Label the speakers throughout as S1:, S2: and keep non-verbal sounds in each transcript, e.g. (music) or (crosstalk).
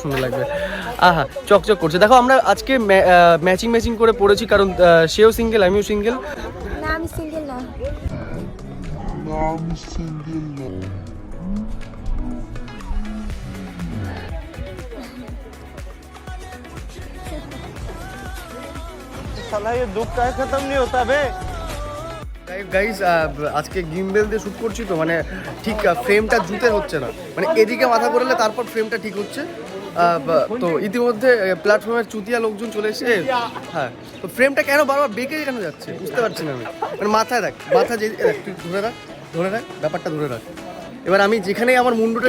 S1: সুন্দর লাগবে আহা চকচক করছে দেখো আমরা আজকে ম্যাচিং ম্যাচিং করে পড়েছি কারণ আহ, সেও সিঙ্গেল আমিও সিঙ্গেল
S2: না আমি সিঙ্গেল না
S3: साला ये दुख का खत्म नहीं होता बे
S1: গাইস আজকে গিম্বেল দিয়ে শ্যুট করছি তো মানে ঠিক ফ্রেমটা জুতে হচ্ছে না মানে এদিকে মাথা করলে তারপর ফ্রেমটা ঠিক হচ্ছে আহ, বা- তো ইতিমধ্যে প্ল্যাটফর্মের চুতিয়া লোকজন চলে এসে হ্যাঁ তো ফ্রেমটা কেন বারবার বেঁকে কেন যাচ্ছে? বুঝতে পারছি না আমি। মানে মাথায় রাখ মাথা যে তুই ধরে রাখ ধরে রাখ ব্যাপারটা ধরে রাখ। এবার আমি যেখানেই আমার মুন্ডুটা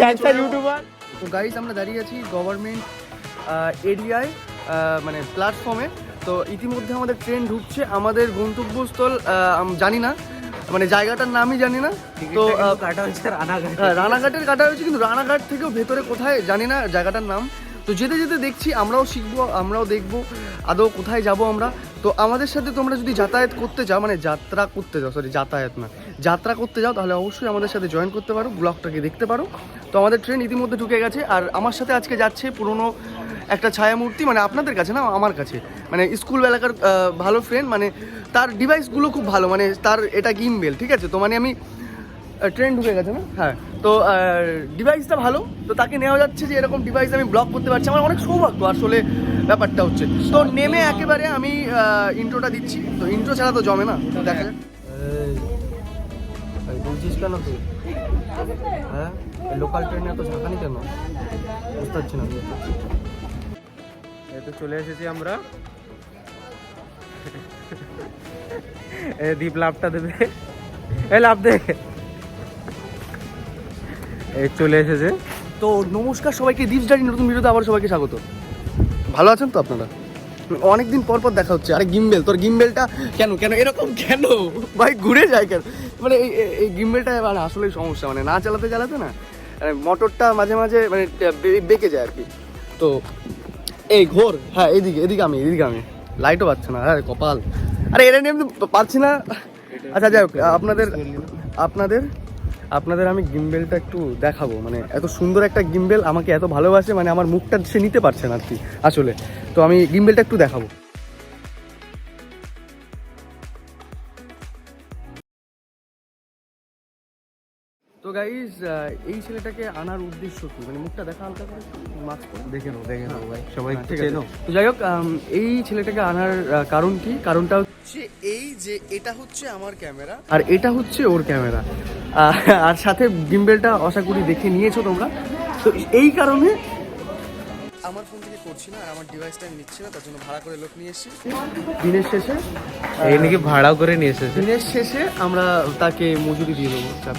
S1: তো গাইজ আমরা দাঁড়িয়ে আছি গভর্নমেন্ট এরিয়ায় মানে প্ল্যাটফর্মে তো ইতিমধ্যে আমাদের ট্রেন ঢুকছে আমাদের গন্তব্যস্থল জানি না মানে জায়গাটার নামই জানি না। তো আহ, হ্যাঁ, রানাঘাটের কাটা হয়েছে কিন্তু রানাঘাট থেকেও ভেতরে কোথায় জানি না জায়গাটার নাম। তো যেতে যেতে দেখছি আমরাও শিখব আমরাও দেখব আদৌ কোথায় যাব আমরা। তো আমাদের সাথে তোমরা যদি যাতায়াত করতে চাও মানে যাত্রা করতে যাও সরি যাতায়াত না যাত্রা করতে যাও তাহলে অবশ্যই আমাদের সাথে জয়েন করতে পারো ব্লগটাকে দেখতে পারো। তো আমাদের ট্রেন ইতিমধ্যে ঢুকে গেছে আর আমার সাথে আজকে যাচ্ছে পুরনো একটা ছায়ামূর্তি মানে আপনাদের কাছে না, আমার কাছে। মানে স্কুল এলাকার ভালো ফ্রেন্ড মানে তার ডিভাইসগুলো খুব ভালো মানে তার এটা গিমবেল ঠিক আছে? তো মানে আমি ট্রেন ঢুকে গেছে না? হ্যাঁ তো ডিভাইসটা ভালো, তো তাকে নেওয়া যাচ্ছে যে এরকম ডিভাইস আমি ব্লক করতে পারছি। আমার অনেক সৌভাগ্য, আসলে ব্যাপারটা হচ্ছে। তো নেমে একেবারে আমি ইন্ট্রোটা দিচ্ছি। তো ইন্ট্রো ছাড়া তো জমে না দেখা যাক। বলছিস কেন তুই? হ্যাঁ? লোকাল ট্রেনে এত ঝাঁকানি কেন? বুঝতে পারছি না।
S3: এই তো চলে এসেছি আমরা। এ দীপ লাভটা দেবে। এই লাভ দে। এই চলে এসেছে।
S1: তো নমস্কার সবাইকে দীপ জারি নতুন ভিডিওতে আবার সবাইকে স্বাগত। ভালো আছেন তো আপনারা? অনেকদিন পর পর দেখা হচ্ছে। আরে গিম্বেল তোর গিম্বেলটা কেন কেন এরকম কেন? ভাই ঘুরে যায় কেন? মানে এই এই- গিম্বেলটা মানে আসলেই সমস্যা। মানে না চালাতে চালাতে না মানে মোটরটা মাঝে মাঝে মানে বে- বেঁকে যায় আর কি। তো এই ঘোর হ্যাঁ এদিকে এদিকে আমি এদিকে আমি। লাইটও পাচ্ছে না, আরে কপাল। আরে এটা নিয়ে আমি পাচ্ছি না। আচ্ছা যাই হোক, আপনাদের আপনাদের আপনাদের আমি গিম্বেলটা একটু দেখাবো। মানে এত সুন্দর একটা গিম্বেল আমাকে এত ভালোবাসে মানে আমার মুখটা সে নিতে পারছে না আর কি, আসলে। তো আমি গিম্বেলটা একটু দেখাবো। গাইজ এই ছেলেটাকে আনার উদ্দেশ্য কি? মানে মুখটা দেখা হালকা করে? মাস্ক
S3: দেখে নাও দেখে নাও ভাই সবাই
S1: হ্যাঁ, ঠিক আছে। তো যাই হোক এই ছেলেটাকে আনার কারণ কি? কারণটা হচ্ছে এই যে এটা হচ্ছে আমার ক্যামেরা। আর এটা হচ্ছে ওর ক্যামেরা। আর সাথে গিম্বেলটা আশা করি দেখে নিয়েছো তোমরা। তো এই কারণে আমার ফোন থেকে করছি না আর আমার ডিভাইসটা আমি নিচ্ছি না তার জন্য ভাড়া করে লোক নিয়ে এসেছি। দিনের শেষে
S3: এই নাকি ভাড়াও করে নিয়ে এসেছে।
S1: দিনের শেষে আমরা তাকে মজুরি দিয়ে দেবো চাপ।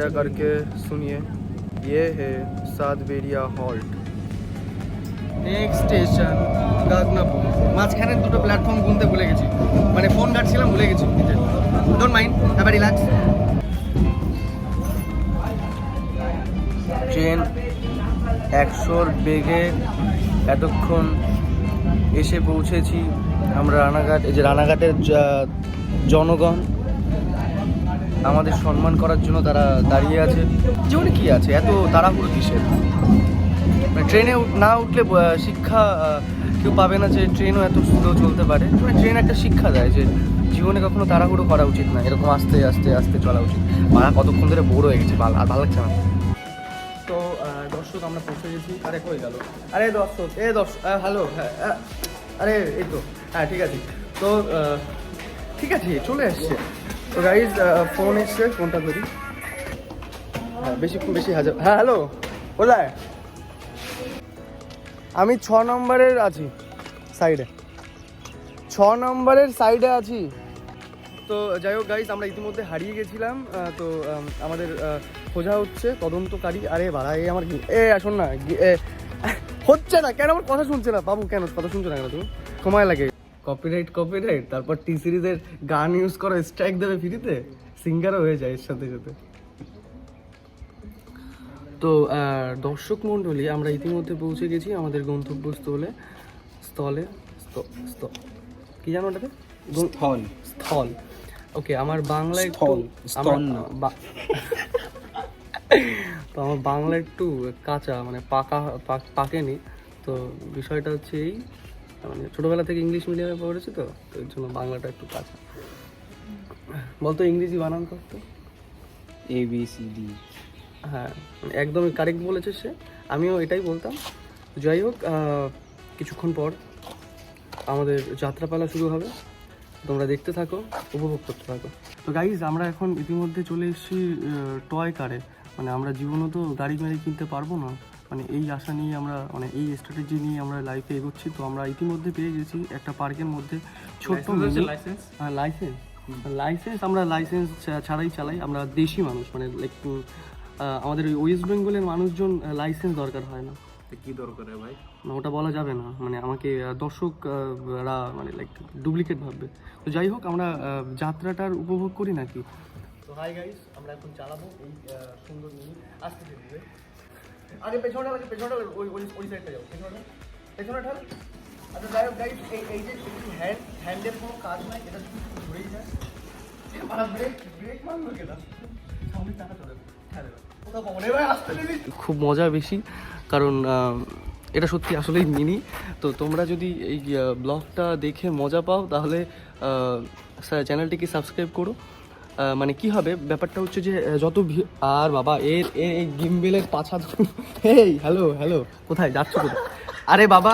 S1: कृपया करके सुनिए ये है Satberia halt next station Gajnapur মাঝখানে দুটো প্ল্যাটফর্ম গুনতে ভুলে গেছি মানে ফোন কাটছিলাম ভুলে গেছি don't mind have relax train একশোর বেগে এতক্ষণ এসে পৌঁছেছি আমরা রানাঘাট এই যে রানাঘাটের যা- জনগণ আমাদের সম্মান করার জন্য তারা দাঁড়িয়ে আছে। জীবনে কি আছে? এত তাড়াহুড়ো কিসের? মানে ট্রেনে না উঠলে শিক্ষা কেউ পাবে না যে ট্রেনও এত স্লো চলতে পারে। মানে ট্রেন একটা শিক্ষা দেয় যে জীবনে কখনো তাড়াহুড়ো করা উচিত না। এরকম আস্তে আস্তে আস্তে চলা উচিত। মারা কতক্ষণ ধরে বোর হয়ে গেছে ভালো আর ভালো লাগছে না। তো দর্শক, আমরা পৌঁছে গেছি। আরে, কই গেল? আরে, দর্শক, এ দর্শক হ্যালো হ্যাঁ আরে, এই তো হ্যাঁ ঠিক আছে। তো ঠিক আছে, চলে এসছে। গাইজ ফোন এসছে ফোনটা ধরি। হ্যাঁ বেশিক্ষণ বেশি হাজার হ্যাঁ হ্যালো কোথায় আমি ছ নম্বরের আছি সাইডে ছ নম্বরের সাইডে আছি। তো যাই হোক গাইজ আমরা ইতিমধ্যে হারিয়ে গেছিলাম তো আমাদের খোঁজা হচ্ছে তদন্তকারী। আরে বাড়া, এ আমার এ আসুন না হচ্ছে না, কেন আমার কথা শুনছে না? বাবু, কেন? কথা শুনছো না কেন তুমি? সময় লাগে। কপিরাইট কপিরাইট তারপর টি সিরিজের গান ইউজ করো স্ট্রাইক দেবে ফ্রিতে সিঙ্গারও হয়ে যায় এর সাথে সাথে। তো দর্শক মণ্ডলী আমরা ইতিমধ্যে পৌঁছে গেছি আমাদের গন্তব্যস্থলে স্থলে স্থ- স্থ- কি জানো ওটাতে
S3: স্থল।
S1: স্থল। ওকে আমার বাংলা একটু তো আমার বাংলা একটু কাঁচা মানে পাক- পাকেনি। তো বিষয়টা হচ্ছে এই মানে ছোটবেলা থেকে ইংলিশ মিডিয়ামে পড়েছি তো তো এর জন্য বাংলাটা একটু কাঁচা বলতো ইংরেজি বানান করতো?
S3: এ বি সি ডি
S1: হ্যাঁ মানে একদমই কারেক্ট বলেছে সে। আমিও এটাই বলতাম। যাই হোক কিছুক্ষণ পর আমাদের যাত্রাপালা শুরু হবে। তোমরা দেখতে থাকো উপভোগ করতে থাকো। তো গাইজ আমরা এখন ইতিমধ্যে চলে এসেছি টয় কারে মানে আমরা জীবনও তো গাড়ি গাড়ি কিনতে পারব না। মানে এই আশা নিয়ে আমরা মানে এই স্ট্র্যাটেজি নিয়ে আমরা লাইফে এগোচ্ছি। তো আমরা ইতিমধ্যে পেয়ে গেছি একটা পার্কের মধ্যে। ছোট্ট লাইসেন্স হ্যাঁ লাইসেন্স লাইসেন্স আমরা লাইসেন্স ছাড়াই চালাই আমরা দেশি মানুষ মানে লাইক আমাদের ওই ওয়েস্ট বেঙ্গলের মানুষজন লাইসেন্স দরকার হয় না।
S3: কি দরকার ভাই?
S1: না ওটা বলা যাবে না। মানে আমাকে আহ, দর্শক রা মানে লাইক ডুপ্লিকেট ভাববে। তো যাই হোক আমরা যাত্রাটার উপভোগ করি নাকি? তো হাই গাইস আমরা এখন চালাবো এই সুন্দর আস্তে ধীরে। আগে পেছনে আগে পেছনে ওই ওই ওই সাইডটা যাও পেছনে পেছনে ঠাল। আচ্ছা যাই হোক গাইস এই এই যে হ্যান্ড হ্যান্ডের কোনো কাজ নাই, এটা শুধু ঘুরেই যায়। ব্রেক ব্রেক মারলো কেনা সামনে টাকা চলে খুব মজা বেশি, কারণ এটা সত্যি আসলেই মিনি। তো তোমরা যদি এই ব্লগটা দেখে মজা পাও, তাহলে চ্যানেলটিকে সাবস্ক্রাইব করো। মানে কি হবে? ব্যাপারটা হচ্ছে যে যত ভি- আর বাবা এর এর এই গিমবেলের পাছা এই হ্যালো হ্যালো কোথায়? যাচ্ছ কোথায়? আরে বাবা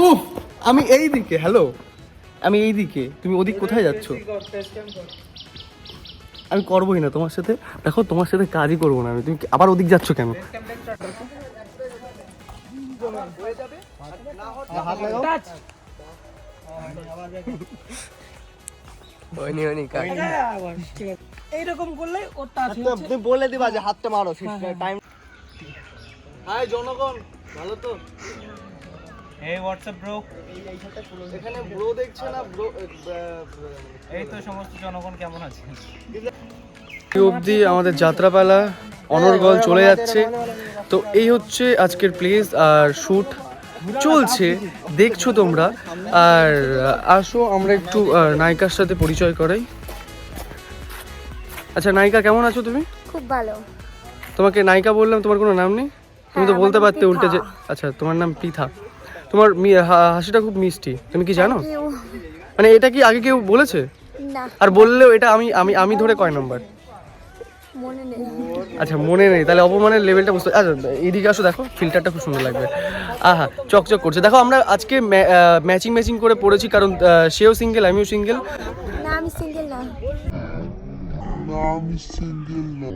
S1: উফ আমি এই দিকে হ্যালো আমি এই দিকে তুমি ওদিক কোথায় যাচ্ছ? আমি করবোই না তোমার সাথে। দেখো তোমার সাথে কাজই করব না আমি। তুমি আবার ওদিক যাচ্ছ কেন?
S4: এইরকম করলে ওর টাচ
S1: তুমি বলে দিবা যে হাতটা মারো টাইম হাই জনগণ ভালো তো?
S3: এই হোয়াটসঅ্যাপ ব্রো
S1: এখানে ব্রো দেখছে না ব্রো
S3: এই তো সমস্ত জনগণ কেমন আছে?
S1: অবধি আমাদের যাত্রাপালা অনর্গল চলে যাচ্ছে। তো এই হচ্ছে আজকের প্লেস আর শ্যুট চলছে দেখছ তোমরা। আর আসো আমরা একটু নায়িকার সাথে পরিচয় করাই। আচ্ছা নায়িকা কেমন আছো তুমি?
S2: খুব ভালো।
S1: তোমাকে নায়িকা বললাম তোমার কোনো নাম নেই? তুমি তো
S2: হ্যাঁ,
S1: বলতে পারতে উল্টে যে আচ্ছা তোমার নাম পিথা। তোমার হাসিটা খুব মিষ্টি। তুমি কি জানো? মানে এটা কি আগে কেউ বলেছে? আর বললেও এটা আমি আমি আমি ধরে কয় নাম্বার? আচ্ছা মনে নেই তাহলে অপমানের লেভেলটা বুঝতে আচ্ছা এইদিকে আসো দেখো ফিল্টারটা খুব সুন্দর লাগবে আহা চকচক করছে দেখো আমরা আজকে ম্যাচিং ম্যাচিং করে পড়েছি কারণ আহ, সেও সিঙ্গেল আমিও সিঙ্গেল
S2: না আমি সিঙ্গেল না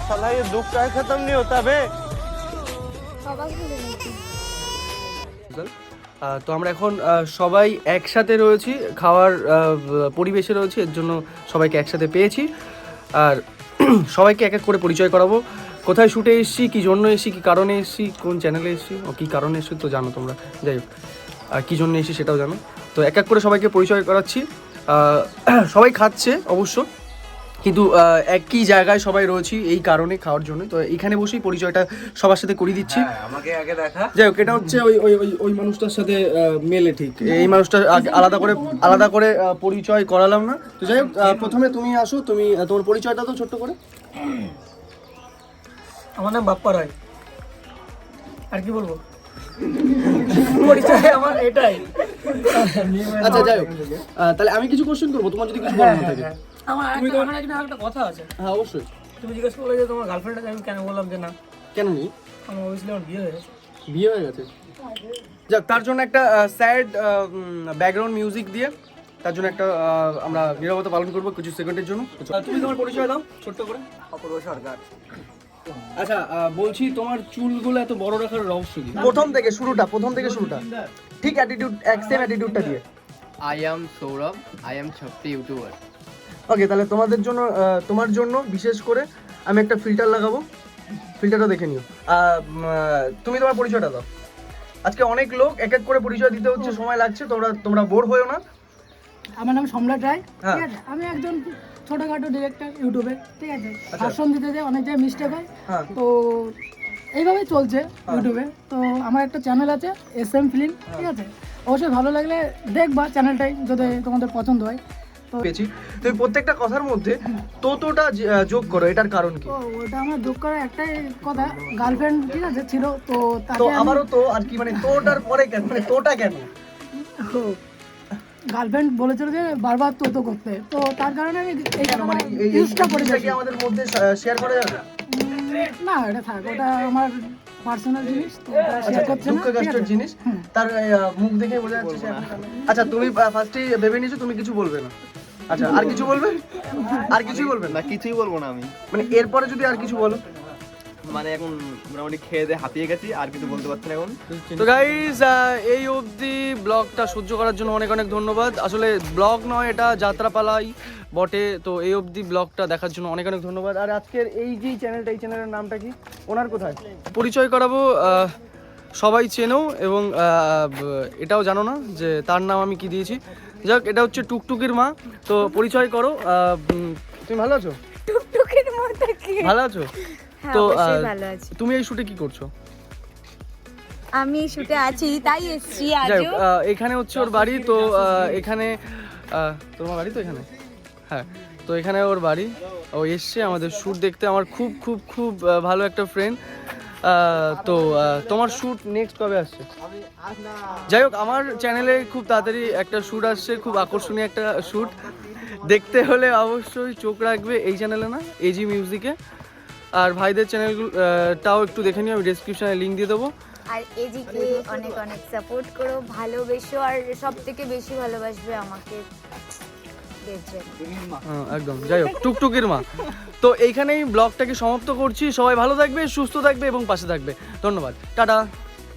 S1: साला ये दुख का खत्म नहीं होता बे তো আমরা এখন সবাই একসাথে রয়েছি, খাওয়ার পরিবেশে রয়েছি, এর জন্য সবাইকে একসাথে পেয়েছি। আর (clears throat) সবাইকে এক এক করে পরিচয় করাবো। কোথায় শুটে এসেছি, কী জন্য এসেছি, কী কারণে এসেছি, কোন চ্যানেলে এসেছি, ও কী কারণে এসেছি, তো জানো তোমরা। যাই হোক, আর কী জন্য এসেছি সেটাও জানো। তো এক এক করে সবাইকে পরিচয় করাচ্ছি। (clears throat) সবাই খাচ্ছে অবশ্য। কিন্তু একই জায়গায় সবাই রয়েছি এই কারণে খাওয়ার জন্য। তো এখানে বসেই পরিচয়টা সবার সাথে করিয়ে দিচ্ছি।
S3: আমাকে আগে দেখা।
S1: যাই হোক এটা হচ্ছে ওই ওই ওই ওই মানুষটার সাথে মেলে ঠিক। এই মানুষটা আলাদা করে আলাদা করে পরিচয় করালাম না। তো যাই হোক প্রথমে তুমি আসো তুমি তোমার পরিচয়টা তো ছোট্ট করে।
S4: আমার নাম বাপ্পা রায়। আর কি বলব? পরিচয় আমার এটাই।
S1: আচ্ছা যাই হোক তাহলে আমি কিছু কোশ্চেন করব তোমার যদি কিছু বলার থাকে।
S4: আমার একটা কথা আছে।
S1: হ্যাঁ অবশ্যই।
S4: তুমি জিজ্ঞেস করলে যে তোমার গার্লফ্রেন্ড আছে আমি কেন বললাম যে না।
S1: কেন নেই
S4: আমার অবভিয়াসলি আমার বিয়ে হয়ে গেছে।
S1: বিয়ে হয়ে গেছে? যাক তার জন্য একটা স্যাড ব্যাকগ্রাউন্ড মিউজিক দিয়ে তার জন্য একটা আমরা নিরাপত্তা পালন করব কিছু সেকেন্ডের জন্য। তুমি তোমার পরিচয় দাও ছোট্ট করে।
S4: অপূর্ব সরকার।
S1: আচ্ছা বলছি তোমার চুলগুলো এত বড় রাখার রহস্য কি? প্রথম থেকে শুরুটা প্রথম থেকে শুরুটা। ঠিক অ্যাটিটিউড এক সেম অ্যাটিটিউডটা দিয়ে।
S5: I am Saurabh. I am Chappi YouTuber.
S1: ওকে তাহলে তোমাদের জন্য তোমার জন্য বিশেষ করে আমি একটা ফিল্টার লাগাবো। ফিল্টারটা দেখে নিও। তুমি তোমার পরিচয়টা দাও। আজকে অনেক লোক এক এক করে পরিচয় দিতে হচ্ছে সময় লাগছে তোমরা তোমরা বোর হয়েও না।
S4: আমার নাম সম্রাট রায়।
S1: হ্যাঁ।
S4: ঠিক আছে? আমি একজন ছোটখাটো ডিরেক্টর ইউটিউবে ঠিক আছে?
S1: আচ্ছা।
S4: ভাষণ দিতে যে অনেক জায়গায় মিস্টেক হয়।
S1: হ্যাঁ।
S4: তো এইভাবেই চলছে ইউটিউবে। তো আমার একটা চ্যানেল আছে এস এম ফিল্ম ঠিক আছে? অবশ্যই ভালো লাগলে দেখবা চ্যানেলটাই যদি তোমাদের পছন্দ হয়।
S1: পেয়েছি। তুমি প্রত্যেকটা কথার মধ্যে তোতোটা যোগ করো এটার কারণ কি?
S4: ওটা আমার দুঃখ করার একটাই কথা গার্লফ্রেন্ড ঠিক আছে ছিল তো
S1: তো
S4: তাকে আমি
S1: আবারও তো আর কি মানে তোটার পরে কেন মানে তোটা কেন?
S4: গার্লফ্রেন্ড বলেছিল যে বারবার তো তো করতে তো তার কারণে আমি এই
S1: কেন মানে
S4: ইউজটা করে
S1: কি আমাদের মধ্যে শেয়ার করা যাবে?
S4: না এটা থাক ওটা আমার পার্সোনাল জিনিস তো শেয়ার করছে না
S1: দুঃখ কষ্টের জিনিস। তার মুখ দেখে বোঝা যাচ্ছে। আচ্ছা তুমি ফার্স্টে ভেবে নিয়েছো তুমি কিছু বলবে না? আচ্ছা আর কিছু বলবে আর কিছুই বলবে না?
S5: না কিছুই বলব না আমি।
S1: মানে এরপরে যদি আর কিছু বলো।
S5: মানে এখন মোটামুটি খেয়ে দিয়ে হাঁপিয়ে গেছি আর কিছু বলতে পারছি না এখন।
S1: তো গাইজ এই অবধি ব্লগটা সহ্য করার জন্য অনেক অনেক ধন্যবাদ। আসলে ব্লগ নয় এটা যাত্রাপালাই বটে। তো এই অবধি ব্লগটা দেখার জন্য অনেক অনেক ধন্যবাদ। আর আজকের এই যে চ্যানেলটা এই চ্যানেলের নামটা কি? ওনার কোথায়? পরিচয় করাবো সবাই চেনো এবং এটাও জানো না যে তার নাম আমি কি দিয়েছি। যাক এটা হচ্ছে টুকটুকির মা তো পরিচয় করো তুমি ভালো আছো?
S2: টুকটুকির মতো কি?
S1: ভালো আছো?
S2: হ্যাঁ
S1: তো তুমি এই শুটে কি করছ?
S2: আমি শুটে আছি তাই এসছি আজও।
S1: এখানে হচ্ছে ওর বাড়ি তো এখানে তোমার বাড়ি তো এখানে? হ্যাঁ তো এখানে ওর বাড়ি। ও এসছে আমাদের শ্যুট দেখতে আমার খুব খুব খুব ভালো একটা ফ্রেন্ড তো তোমার শ্যুট নেক্সট কবে আসছে? যাই হোক, আমার চ্যানেলে খুব তাড়াতাড়ি একটা শ্যুট আসছে, খুব আকর্ষণীয় একটা শ্যুট দেখতে হলে অবশ্যই চোখ রাখবে এই চ্যানেলে না এজি মিউজিকে আর ভাইদের চ্যানেলগুলোটাও একটু দেখে নিও, আমি ডিসক্রিপশনে লিঙ্ক দিয়ে দেবো।
S2: আর এজিকে অনেক অনেক সাপোর্ট করো, ভালোবেসো, আর সব থেকে বেশি ভালোবাসবে আমাকে।
S1: একদম। যাই হোক, টুকটুকির মা। তো এইখানেই ব্লগটাকে সমাপ্ত করছি। সবাই ভালো থাকবে, সুস্থ থাকবে এবং পাশে থাকবে। ধন্যবাদ। টাটা।